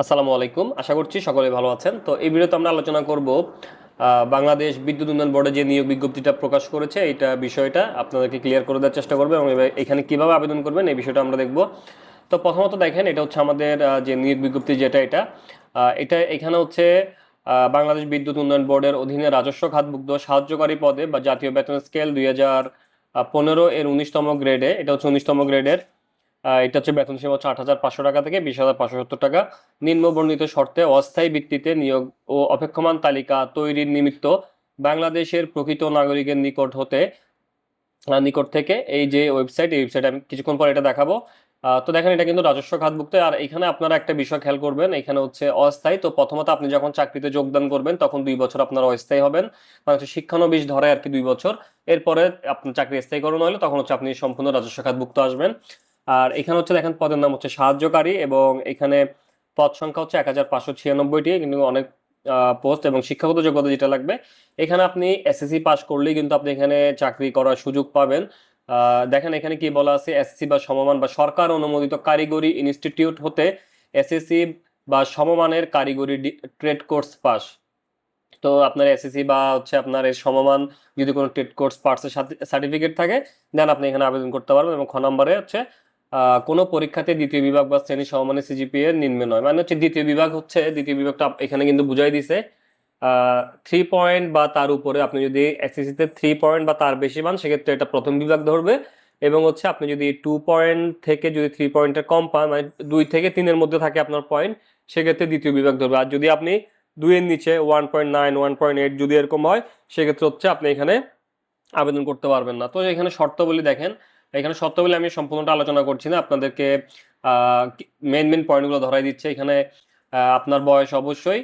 আসসালামু আলাইকুম। আশা করছি সকলে ভালো আছেন। তো এই ভিডিওতে আমরা আলোচনা করব বাংলাদেশ বিদ্যুৎ উন্নয়ন বোর্ডে যে নিয়োগ বিজ্ঞপ্তিটা প্রকাশ করেছে, এইটা বিষয়টা আপনাদেরকে ক্লিয়ার করে দেওয়ার চেষ্টা করবে এবং এখানে কীভাবে আবেদন করবেন এই বিষয়টা আমরা দেখব। তো প্রথমত দেখেন, এটা হচ্ছে আমাদের যে নিয়োগ বিজ্ঞপ্তি যেটা এটা এটা এখানে হচ্ছে বাংলাদেশ বিদ্যুৎ উন্নয়ন বোর্ডের অধীনে রাজস্ব খাতভুক্ত সাহায্যকারী পদে বা জাতীয় বেতন স্কেল দুই হাজার পনেরো এর উনিশতম গ্রেডে এটা হচ্ছে উনিশতম গ্রেডের এটা হচ্ছে বেতন সীমা হচ্ছে আট হাজার পাঁচশো টাকা থেকে বিশ হাজার পাঁচশো সত্তর টাকা। নিম্ন বর্ণিত শর্তে অস্থায়ী ভিত্তিতে নিয়োগ ও অপেক্ষমান তালিকা তৈরির নিমিত্ত বাংলাদেশের প্রকৃত নাগরিকের নিকট হতে নিকট থেকে এই যে ওয়েবসাইট, এই ওয়েবসাইট আমি কিছুক্ষণ পর এটা দেখাবো। তো দেখেন এটা কিন্তু রাজস্ব খাতভুক্ত। আর এখানে আপনারা একটা বিষয় খেয়াল করবেন, এখানে হচ্ছে অস্থায়ী। তো প্রথমত আপনি যখন চাকরিতে যোগদান করবেন, তখন দুই বছর আপনারা অস্থায়ী হবেন। মানে হচ্ছে শিক্ষানবিশ ধরে আর কি দুই বছর। এরপরে আপনার চাকরি স্থায়ীকরণ হলে, তখন হচ্ছে আপনি সম্পূর্ণ রাজস্ব খাতভুক্ত আসবেন। আর এখানে হচ্ছে দেখেন পদের নাম হচ্ছে সাহায্যকারী এবং এখানে পদ সংখ্যা হচ্ছে এক হাজার পাঁচশো ছিয়ানব্বইটি, কিন্তু অনেক পোস্ট এবং শিক্ষাগত যোগ্যতা যেটা লাগবে। এখানে আপনি এসএসসি পাস করলেই কিন্তু আপনি এখানে চাকরি করার সুযোগ পাবেন। দেখেন এখানে কি বলা আছে এসএসসি বা সমমান বা সরকার অনুমোদিত কারিগরি ইনস্টিটিউট হতে এসএসসি বা সমমানের কারিগরি ট্রেড কোর্স পাস তো আপনার এসএসসি বা হচ্ছে আপনার এই সমমান যদি কোনো ট্রেড কোর্স পার্টসের সাথে সার্টিফিকেট থাকে, দেন আপনি এখানে আবেদন করতে পারবেন এবং খ নম্বরে হচ্ছে কোনো পরীক্ষাতে দ্বিতীয় বিভাগ বা শ্রেণি সমমানের সিজিপিএ নিম্ন নয়। মানে হচ্ছে দ্বিতীয় বিভাগ হচ্ছে, দ্বিতীয় বিভাগটা এখানে কিন্তু বুঝাই দিছে। থ্রি পয়েন্ট বা তার উপরে আপনি যদি এসএসসিতে থ্রি পয়েন্ট বা তার বেশি পান, সেক্ষেত্রে এটা প্রথম বিভাগ ধরবে। এবং হচ্ছে আপনি যদি টু পয়েন্ট থেকে যদি থ্রি পয়েন্টের কম পান মানে দুই থেকে তিনের মধ্যে থাকে আপনার পয়েন্ট সেক্ষেত্রে দ্বিতীয় বিভাগ ধরবে। আর যদি আপনি দুইয়ের নিচে one point nine one point eight যদি এরকম হয়, সেক্ষেত্রে হচ্ছে আপনি এখানে আবেদন করতে পারবেন না। তো এখানে শর্তাবলী দেখেন এখানে শর্তাবলী আমি সম্পূর্ণটা আলোচনা করছি না। আপনাদেরকে মেন মেন পয়েন্টগুলো ধরাই দিচ্ছে। এখানে আপনার বয়স অবশ্যই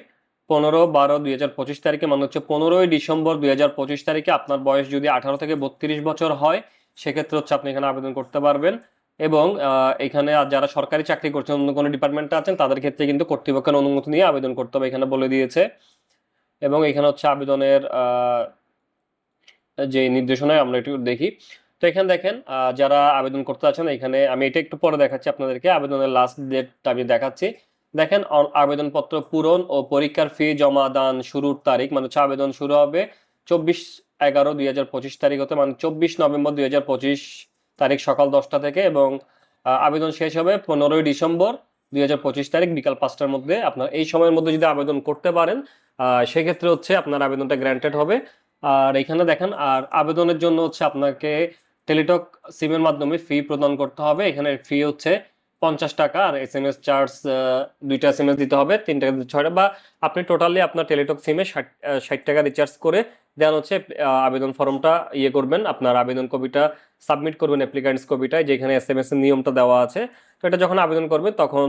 পনেরো বারো দুই হাজার পঁচিশ তারিখে মানে হচ্ছে পনেরোই ডিসেম্বর দুই হাজার পঁচিশ তারিখে আপনার বয়স যদি আঠারো থেকে বত্রিশ বছর হয়, সেক্ষেত্রে হচ্ছে আপনি এখানে আবেদন করতে পারবেন। এবং এখানে যারা সরকারি চাকরি করছেন অন্য কোনো ডিপার্টমেন্টে আছেন, তাদের ক্ষেত্রে কিন্তু কর্তৃপক্ষের অনুমতি নিয়ে আবেদন করতে হবে এখানে বলে দিয়েছে। এবং এখানে হচ্ছে আবেদনের যে নির্দেশনায় আমরা একটু দেখি। তো এখানে দেখেন যারা আবেদন করতে আছেন, এখানে আমি এটা একটু পরে দেখাচ্ছি আপনাদেরকে। আবেদনের লাস্ট ডেটটা আমি দেখাচ্ছি। দেখেন আবেদনপত্র পূরণ ও পরীক্ষার ফি জমা দান শুরুর তারিখ মানে হচ্ছে আবেদন শুরু হবে চব্বিশ এগারো দুই হাজার পঁচিশ তারিখ হতে মানে চব্বিশ নভেম্বর দুই হাজার পঁচিশ তারিখ সকাল দশটা থেকে এবং আবেদন শেষ হবে পনেরোই ডিসেম্বর দুই হাজার পঁচিশ তারিখ বিকাল পাঁচটার মধ্যে। আপনার এই সময়ের মধ্যে যদি আবেদন করতে পারেন সেক্ষেত্রে হচ্ছে আপনার আবেদনটা গ্র্যান্টেড হবে। আর এখানে দেখেন, আর আবেদনের জন্য হচ্ছে আপনাকে টেলিটক সিমের মাধ্যমে ফি প্রদান করতে হবে। এখানে ফি হচ্ছে পঞ্চাশ টাকা আর এস এম এস চার্জ দুইটা এস এম এস দিতে হবে, তিন টাকা ছয়টা বা আপনি টোটালি আপনার টেলিটক সিমে ষাট ষাট টাকা রিচার্জ করে দেন হচ্ছে আবেদন ফর্মটা ইয়ে করবেন, আপনার আবেদন কপিটা সাবমিট করবেন অ্যাপ্লিকান্টস কপিটায়, যেখানে এস এম এস এর নিয়মটা দেওয়া আছে। তো এটা যখন আবেদন করবেন, তখন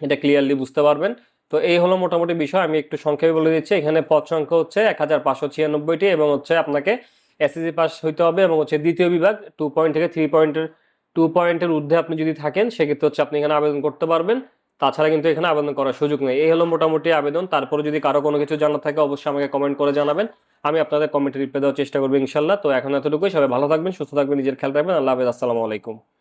এটা ক্লিয়ারলি বুঝতে পারবেন। তো এই হলো মোটামুটি বিষয়, আমি একটু সংক্ষেপে বলে দিচ্ছি। এখানে পদ সংখ্যা হচ্ছে এক হাজার পাঁচশো ছিয়ানব্বইটি এবং হচ্ছে আপনাকে এসএসসি পাস হইতে হবে এবং হচ্ছে দ্বিতীয় বিভাগ টু পয়েন্ট থেকে থ্রি পয়েন্টের টু পয়েন্টের ঊর্ধ্বে আপনি যদি থাকেন, সেক্ষেত্রে হচ্ছে আপনি এখানে আবেদন করতে পারবেন। তাছাড়া কিন্তু এখানে আবেদন করার সুযোগ নেই। এই হলো মোটামুটি আবেদন। তারপরে যদি কারও কোনো কিছু জানা থাকে, অবশ্যই আমাকে কমেন্ট করে জানাবেন। আমি আপনাদের কমেন্টে রিপ্লাই দেওয়ার চেষ্টা করব ইনশাল্লাহ। তো এখন এতটুকুই। সবাই ভালো থাকবেন, সুস্থ থাকবেন, নিজের খেয়াল রাখবেন। আল্লাহ হাফেজ। আসসালামু আলাইকুম।